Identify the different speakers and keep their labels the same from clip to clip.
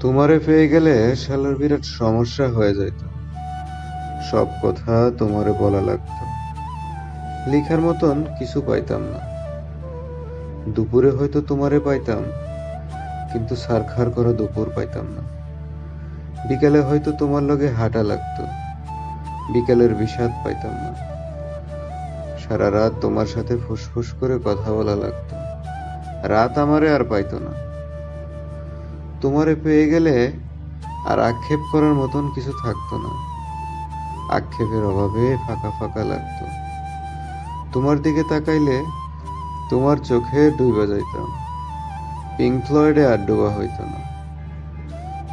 Speaker 1: তোমারে পেয়ে গেলে শালার বিরাট সমস্যা হয়ে যাইত। সব কথা তোমারে বলা লাগতো। লিখার মতন কিছু পাইতাম না। দুপুরে হয়তো তোমারে পাইতাম, কিন্তু সারখার করা দুপুর পাইতাম না। বিকালে হয়তো তোমার লগে হাঁটা লাগতো। বিকালের বিষাদ পাইতাম না। সারা রাত তোমার সাথে ফুসফুস করে কথা বলা লাগতো। রাত আমারে আর পাইতো না। তোমারে পেয়ে গেলে আর আক্ষেপ করার মতন কিছু থাকতো না। আক্ষেপের অভাবে ফাঁকা ফাঁকা লাগতো। তোমার দিকে তাকাইলে তোমার চোখে ডুবে যাইতাম। পিঙ্ক ফ্লয়েডে আর ডোবা হইতো না।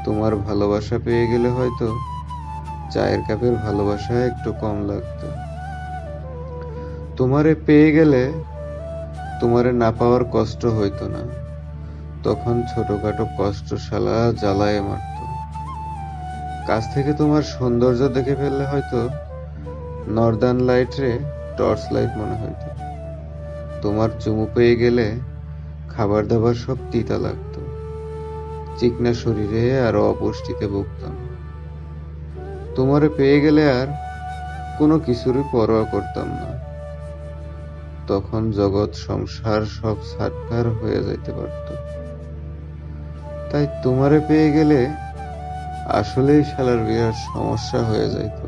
Speaker 1: তোমার ভালোবাসা পেয়ে গেলে হয়তো চায়ের কাপের ভালোবাসা একটু কম লাগতো। তোমারে পেয়ে গেলে তোমারে না পাওয়ার কষ্ট হইতো না। তখন ছোটখাটো কষ্টশালা জ্বালায় মারত। কাছ থেকে তোমার সৌন্দর্য দেখে ফেললে হয়তো নর্দার্ন লাইটরে টর্চ লাইট মনে হইতো। তোমার চুমু পেয়ে গেলে খাবার দাবার সব তিতা লাগতো। চিকনা শরীরে আর অপুষ্টিতে ভুগতাম। তোমারে পেয়ে গেলে আর কোনো কিছুরই পরোয়া করতাম না। তখন জগৎ, সংসার সব সাটকার হয়ে যাইতে পারত। তাই তোমারে পেয়ে গেলে আসলেই শালার বিরাট সমস্যা হয়ে যাইতো।